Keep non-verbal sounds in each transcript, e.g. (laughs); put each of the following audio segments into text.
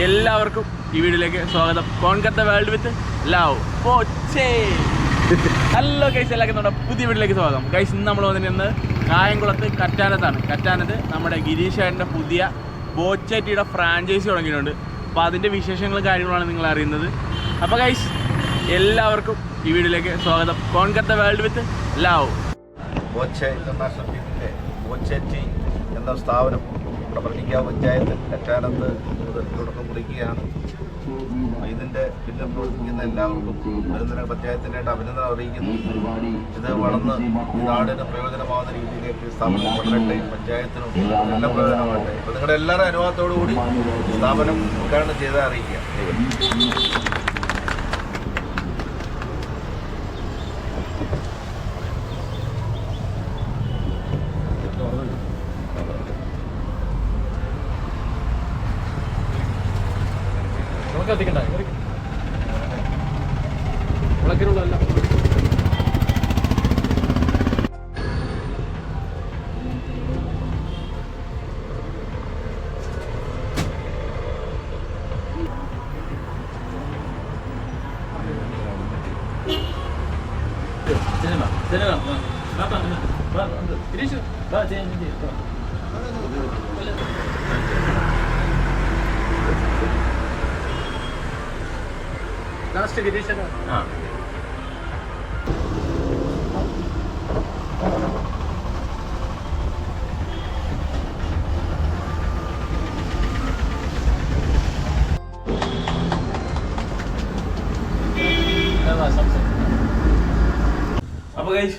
എല്ലാവർക്കും ഈ വീഡിയോയിലേക്ക് സ്വാഗതം. കോൺകത്ത വേൾഡ് വിത്ത് ലവ്. പോച്ചേ. ഹലോ ഗൈസ് എല്ലാവർക്കും നമ്മുടെ പുതിയ വീട്ടിലേക്ക് സ്വാഗതം. ഗൈസ് ഇന്ന് നമ്മൾ വന്നിരുന്നത് കായംകുളത്ത് കറ്റാനത്താണ്. കറ്റാനത്ത് നമ്മുടെ ഗിരീഷ് ഏട്ടന്റെ പുതിയ ബോച്ചേറ്റിയുടെ ഫ്രാഞ്ചൈസി തുടങ്ങിയിട്ടുണ്ട്. അപ്പോൾ അതിന്റെ വിശേഷങ്ങളും കാര്യങ്ങളാണ് നിങ്ങൾ അറിയുന്നത്. അപ്പോൾ ഗൈസ് എല്ലാവർക്കും ഈ വീഡിയോയിലേക്ക് സ്വാഗതം. Conquer the world with love. Boche international Boche tea എന്ന സ്ഥാപനം നമ്മുടെ പള്ളിക്കാവ് പഞ്ചായത്ത് കറ്റാലത്ത് തുടക്കം കുറിക്കുകയാണ്. ഇതിന്റെ പിന്നിൽ പ്രവർത്തിക്കുന്ന എല്ലാവർക്കും പഞ്ചായത്തിനായിട്ട് അഭിനന്ദനം അറിയിക്കുന്നു. ഇത് വളർന്ന് നാടിന് പ്രയോജനമാകുന്ന രീതിയിലേക്ക് സ്ഥാപനം വളരട്ടെ പഞ്ചായത്തിനും നല്ല പ്രയോജനമാകട്ടെ. അപ്പോൾ നിങ്ങളുടെ എല്ലാവരുടെ അനുഭവത്തോടു കൂടി സ്ഥാപനം ഉദ്ഘാടനം ചെയ്താൽ അറിയിക്കുക കത്തിക്കണ്ട. വിളക്കിനുള്ളതല്ല. തിരിച്ചു. ചെയ്യാൻ ലാസ്റ്റ് ഗിരീഷ് ആ. അപ്പൊ കഴിച്ചു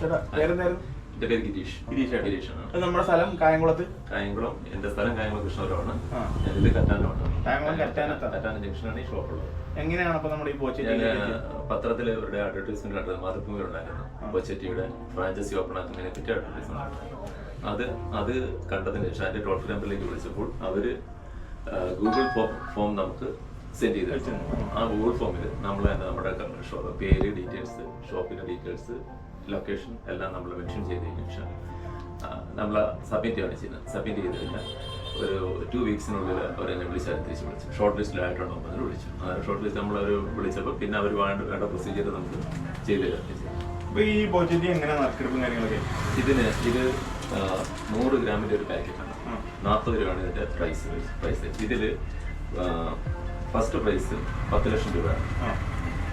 ചേട്ടാ പേരെന്തായിരുന്നു എന്റെ പേര് ഗിരീഷ്. ഗിരീഷ്. ഗിരീഷാണ്. അത് നമ്മുടെ സ്ഥലം കായംകുളത്ത്? കായംകുളം. എന്റെ സ്ഥലം കായംകുളം കൃഷ്ണപുരമാണ്. ആ. കറ്റാനോട്ടാണ്. കറ്റാനമാണ് കായംകുളം കറ്റാനത്താണ്. കറ്റാനം ജംഗ്ഷനാണ് ഈ ഷോപ്പുള്ളത്. എങ്ങനെയാണ് അപ്പൊ നമ്മുടെ ഈ പോച്ച ഞാൻ പത്രത്തിൽ ഇവരുടെ അഡ്വർടൈസ്മെന്റ് കണ്ടത് മാതൃഭൂമി ഉണ്ടായിരുന്നു ബൊച്ചറ്റിയുടെ ഫ്രാഞ്ചൈസി ഓപ്പൺ ആക്കുന്നതിനെ പറ്റി അഡ്വർടൈസ്മെന്റ് അത് അത് കണ്ടതിന് ശേഷം അതിന്റെ ടോട്ടൽ നമ്പറിലേക്ക് വിളിച്ചപ്പോൾ അവർ ഗൂഗിൾ ഫോം നമുക്ക് സെൻഡ് ചെയ്ത്. ആ ഗൂഗിൾ ഫോമിൽ നമ്മൾ തന്നെ നമ്മുടെ പേര് ഡീറ്റെയിൽസ് ഷോപ്പിന്റെ ഡീറ്റെയിൽസ് ലൊക്കേഷൻ എല്ലാം നമ്മൾ മെൻഷൻ ചെയ്തതിന് ശേഷം നമ്മൾ സബ്മിറ്റ് ആണ് ചെയ്യുന്നത്. സബ്മിറ്റ് ചെയ്ത് കഴിഞ്ഞാൽ ഒരു ടു വീക്സിനുള്ളിൽ അവർ എന്നെ വിളിച്ചാൽ തിരിച്ച് വിളിച്ചു. ഷോർട്ട് ലിസ്റ്റിലായിട്ടുണ്ടോ അതിൽ വിളിച്ചു ഷോർട്ട് ലിസ്റ്റ് നമ്മൾ അവർ വിളിച്ചപ്പോൾ പിന്നെ അവർ വേണ്ട വേണ്ട പ്രൊസീജിയർ നമുക്ക് ചെയ്ത് തരുകയാണ് ചെയ്തത്. അപ്പൊ ഈ ബോച്ചറ്റി എങ്ങനെ നറുക്കെടുപ്പും കാര്യങ്ങളൊക്കെ? ഇതിന് ഇത് നൂറ് ഗ്രാമിന്റെ ഒരു പാക്കറ്റാണ്. നാൽപ്പത് രൂപയാണ് ഇതിന്റെ പ്രൈസ് പ്രൈസ് ഇതിൽ ഫസ്റ്റ് പ്രൈസ് പത്ത് ലക്ഷം രൂപ.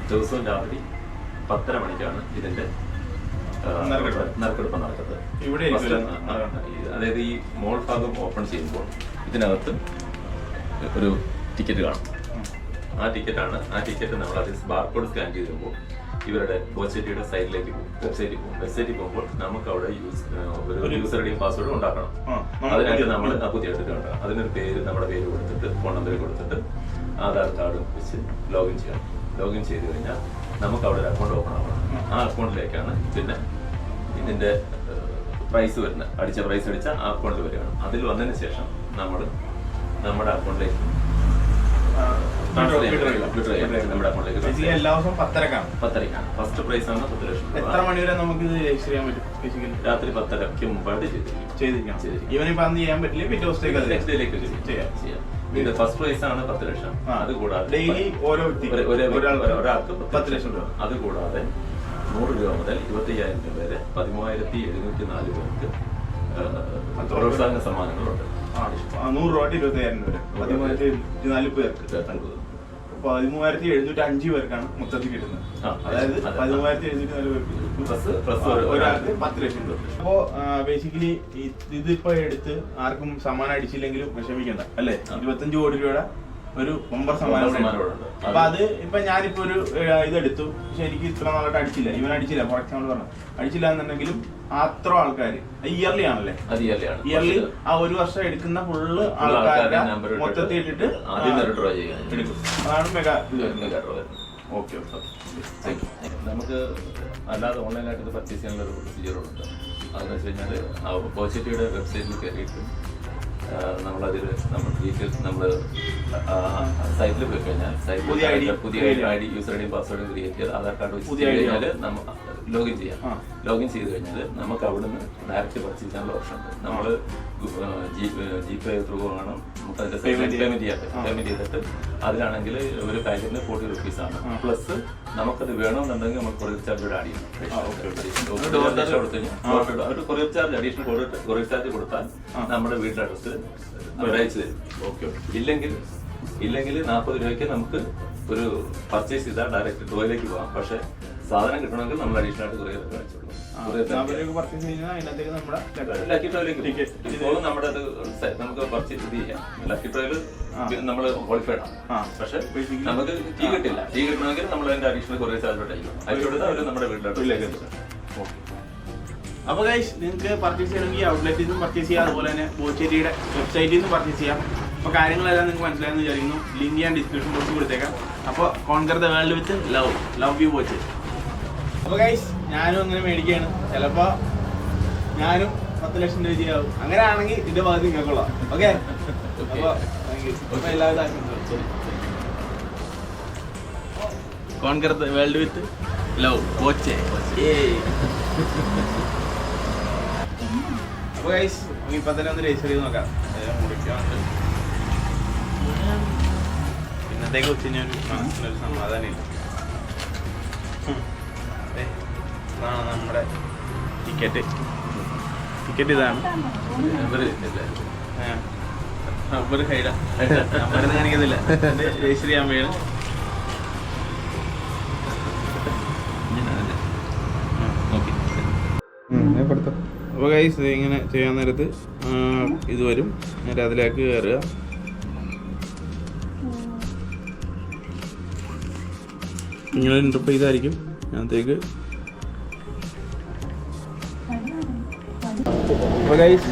ദിവസവും രാത്രി പത്തര മണിക്കാണ് ഇതിന്റെ നറുക്കെടുപ്പ്. നടക്കുന്നത്. ഇവിടെ അതായത് ഈ മോൾ ഭാഗം ഓപ്പൺ ചെയ്യുമ്പോൾ ഇതിനകത്ത് ഒരു ടിക്കറ്റ് കാണും. ആ ടിക്കറ്റാണ് ആ ടിക്കറ്റ് നമ്മൾ അതിൽ ബാർകോഡ് സ്കാൻ ചെയ്ത് വരുമ്പോൾ ഇവരുടെ വെബ്സൈറ്റിയുടെ സൈഡിലേക്ക് പോകും വെബ്സൈറ്റിൽ പോകും. വെബ്സൈറ്റിൽ പോകുമ്പോൾ നമുക്ക് അവിടെ യൂസ് ഒരു യൂസർ ഐഡിയും പാസ്വേഡും ഉണ്ടാക്കണം. അതിനകത്ത് നമ്മൾ ആ പുതിയ- ഉണ്ടാക്കണം അതിനൊരു പേര് നമ്മുടെ പേര് കൊടുത്തിട്ട് ഫോൺ നമ്പർ കൊടുത്തിട്ട് ആധാർ കാർഡും വെച്ച് ലോഗിൻ ചെയ്യണം ലോഗിൻ ചെയ്ത് കഴിഞ്ഞാൽ നമുക്ക് അവിടെ ഒരു അക്കൗണ്ട് ഓപ്പൺ ആവണം. ആ അക്കൗണ്ടിലേക്കാണ് പിന്നെ ഇതിന്റെ പ്രൈസ് വരുന്നത്. അടിച്ച പ്രൈസ് അടിച്ച ആ അക്കൗണ്ടിൽ വരികയാണ്. അതിൽ വന്നതിന് ശേഷം നമ്മൾ നമ്മുടെ അക്കൗണ്ടിലേക്ക് എല്ലാ ദിവസവും പത്തരക്കാണ് പത്തരയ്ക്കാണ് ഫസ്റ്റ് പ്രൈസ് ആണ് പത്ത് ലക്ഷം എത്ര മണി വരെ നമുക്ക് ഇത് രജിസ്റ്റർ ചെയ്യാൻ പറ്റും ബേസിക്കലി രാത്രി പത്തരയ്ക്ക് മുമ്പായിട്ട് ചെയ്തിരിക്കും. ഇവൻ ഇപ്പൊ അന്ന് ചെയ്യാൻ പറ്റില്ല പിറ്റേ ദിവസത്തേക്ക് നെക്സ്റ്റ് ഡേയിലേക്ക് ചെയ്യാം. ചെയ്യാം. ഇത് ഫസ്റ്റ് പ്രൈസ് ആണ് പത്ത് ലക്ഷം. അത് കൂടാതെ ഡെയിലി ഓരോ ഒരാൾക്ക് ഒരു- പത്ത് ലക്ഷം രൂപ. അത് കൂടാതെ നൂറ് രൂപ മുതൽ ഇരുപത്തയ്യായിരം രൂപ വരെ പതിമൂവായിരത്തി എഴുന്നൂറ്റി നാല് പേർക്ക് പ്രോത്സാഹന സമ്മാനങ്ങളുണ്ട് നൂറ് രൂപ തൊട്ട് ഇരുപത്തയ്യായിരം രൂപ പതിമൂവായിരത്തി ഇരുപത്തിനാല് പേർക്ക്. പതിമൂവായിരത്തി എഴുന്നൂറ്റി അഞ്ച് പേർക്കാണ് മൊത്തത്തിൽ കിട്ടുന്നത് അതായത് അതെ. പതിമൂവായിരത്തി എഴുന്നൂറ്റി നാല് പേർക്ക് ഒരാൾക്ക് പത്ത് ലക്ഷം രൂപ അപ്പോ ബേസിക്കലി ഇതിപ്പോ എടുത്ത് ആർക്കും സമ്മാനം അടിച്ചില്ലെങ്കിലും വിഷമിക്കണ്ട അല്ലെ. ഇരുപത്തഞ്ച് കോടി രൂപയുടെ ഒരു ബമ്പർ സമ്മാനം. അപ്പൊ അത് ഇപ്പൊ ഞാനിപ്പോ ഒരു ഇതെടുത്തു. പക്ഷെ എനിക്ക് ഇത്ര നാളായിട്ട് അടിച്ചില്ല. ഇവൻ അടിച്ചില്ല. ഫോർ എക്സാമ്പിൾ പറഞ്ഞു. അടിച്ചില്ല എന്നുണ്ടെങ്കിലും അത്ര ആൾക്കാർ ഇയർലി ആണല്ലേ? ഇയർലിയാണ് ഇയർലി ആ ഒരു വർഷം എടുക്കുന്ന ഫുള്ള് ആൾക്കാരുടെ മൊത്തത്തിൽ ഇട്ടിട്ട്. എടുക്കും. അതാണ് മെഗാ മെഗാ ഡ്രോ വരുന്നത്. ഓക്കെ നമുക്ക് അല്ലാതെ ഓൺലൈനായിട്ട് ഇത് പർച്ചേസ് ചെയ്യാനുള്ള ഒരു പ്രൊസീജിയറുണ്ട് അതെന്ന് വെച്ച് കഴിഞ്ഞാൽ പോസിറ്റിയുടെ വെബ്സൈറ്റിൽ കയറിയിട്ട് നമ്മളതിൽ നമ്മൾ ഡീറ്റെയിൽസ് നമ്മൾ സൈറ്റിൽ പോയി കഴിഞ്ഞാൽ സൈറ്റിൽ പുതിയ ഐ ഡി യൂസർ ഐ ഡിയും പാസ്വേഡും ക്രിയേറ്റ് ചെയ്ത് ആധാർ കാർഡ് വെച്ച് കഴിഞ്ഞാൽ നമ്മ ലോഗിൻ ചെയ്യാം. ലോഗിൻ ചെയ്ത് കഴിഞ്ഞാൽ നമുക്ക് അവിടുന്ന് ഡയറക്റ്റ് പർച്ചേസ് ചെയ്യാനുള്ള ഓപ്ഷൻ ഉണ്ട്. നമ്മൾ ജി പേ ത്രൂ വേണം നമുക്ക് അതിന്റെ പേയ്മെന്റ് പേയ്മെന്റ് ചെയ്യാം പേയ്മെന്റ് ചെയ്തിട്ട് അതിലാണെങ്കിൽ ഒരു പാക്കറ്റിന് ഫോർട്ടി റുപ്പീസ് ആണ്. പ്ലസ് നമുക്കത് വേണമെന്നുണ്ടെങ്കിൽ നമ്മൾ കൊറിയർ ചാർജ് ഇവിടെ ആഡ് ചെയ്യണം. ഒരു courier charge additional courier charge കൊടുത്താൽ നമ്മുടെ വീട്ടിലെ അഡ്രസ്സിൽ അവരയച്ചു തരും. ഓക്കെ ഇല്ലെങ്കിൽ ഇല്ലെങ്കിൽ നാൽപ്പത് രൂപയ്ക്ക് നമുക്ക് ഒരു പർച്ചേസ് ചെയ്താൽ ഡയറക്റ്റ് ടോയിലേക്ക് പോകാം. പക്ഷെ സാധനം കിട്ടണമെങ്കിൽ നമ്മൾ അഡീഷണൽ ആയിട്ട് കൊറിയർ കാണിച്ചു കൊടുക്കണം പർച്ചേസ് ചെയ്യുന്നത് അതിനകത്തേക്ക് നമ്മുടെ ലക്കി ടോയിലേക്ക് ഇപ്പോൾ നമ്മുടെ അത് നമുക്ക് പർച്ചേസ് ചെയ്യാം. ലക്കി ടോയിൽ നമ്മൾ ക്വാളിഫൈഡ് ആണ്. പക്ഷെ നമുക്ക് ടീ കിട്ടില്ല. ടീ കിട്ടണമെങ്കിൽ നമ്മൾ അതിന്റെ അഡീഷണൽ കൊറിയർ ചാർജ് അയക്കും അയച്ചു കൊടുത്താൽ അവർ നമ്മുടെ വീട്ടിലോട്ട് അപ്പൊ ഗൈസ് നിങ്ങൾക്ക് പർച്ചേസ് ചെയ്യണമെങ്കിൽ ഔട്ട്ലെറ്റിൽ നിന്നും പർച്ചേസ് ചെയ്യാം. അതുപോലെ തന്നെ ബോച്ചേരിയുടെ വെബ്സൈറ്റിൽ നിന്ന് പർച്ചേസ് ചെയ്യാം. അപ്പൊ കാര്യങ്ങളെല്ലാം നിങ്ങൾക്ക് മനസ്സിലായെന്ന് വിചാരിക്കുന്നു. ലിങ്ക് ഞാൻ ഡിസ്ക്രിപ്ഷൻ ബോക്സിൽ കൊടുത്തേക്കാം. അപ്പോൾ conquer the world with love love you Boche അപ്പൊ ഗൈസ് ഞാനും അങ്ങനെ മേടിക്കുകയാണ്. ചിലപ്പോ ഞാനും പത്ത് ലക്ഷം രൂപ ചെയ്യാവും. അങ്ങനെ ആണെങ്കിൽ ഇതിന്റെ ഭാഗത്ത് നിങ്ങൾക്കുള്ള ഓക്കെ അപ്പൊ എല്ലാവിധ വേൾഡ് വിത്ത് ലവ്. കോച്ചേ അപ്പൊ ഗൈസ് ഇപ്പൊ തന്നെ ഒന്ന് രജിസ്റ്റർ ചെയ്ത് നോക്കാം. മുറിക്കാണ്ട് ഇന്നത്തേക്ക് ഉച്ച മനസ്സിനൊരു സമാധാനമില്ല ഇതാണ് നമ്മുടെ ടിക്കറ്റ്. ടിക്കറ്റ് ഇതാണ്. ഹൈഡ. കാണിക്കുന്നില്ല അപ്പോൾ ഗൈസ് ഇങ്ങനെ ചെയ്യാൻ നേരത്ത് ഇത് വരും. നേരെ അതിലേക്ക് കയറുക ഇങ്ങനെ ഇതായിരിക്കും അതിനകത്തേക്ക് അപ്പോൾ ഗൈസ്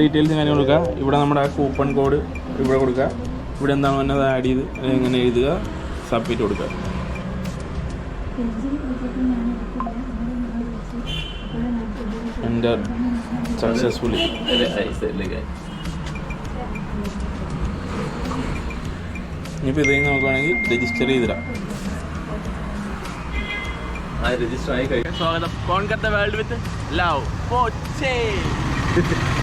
ഡീറ്റെയിൽസ് ഇങ്ങനെ കൊടുക്കുക ഇവിടെ നമ്മുടെ ആ കൂപ്പൺ കോഡ് ഇവിടെ കൊടുക്കുക. ഇവിടെ എന്താണ് വന്നത്? ആഡ് ചെയ്ത് ഇങ്ങനെ എഴുതുക? സബ്മിറ്റ് കൊടുക്കുക. എന്റെ സക്സസ്ഫുള്ളി ഇനിയിപ്പോൾ ഇതിൽ നോക്കുകയാണെങ്കിൽ രജിസ്റ്റർ ചെയ്തിടാം. രജിസ്റ്റർ ആയി കഴിഞ്ഞു. സ്വാഗതം. Conquer the world with love. Sensei. (laughs)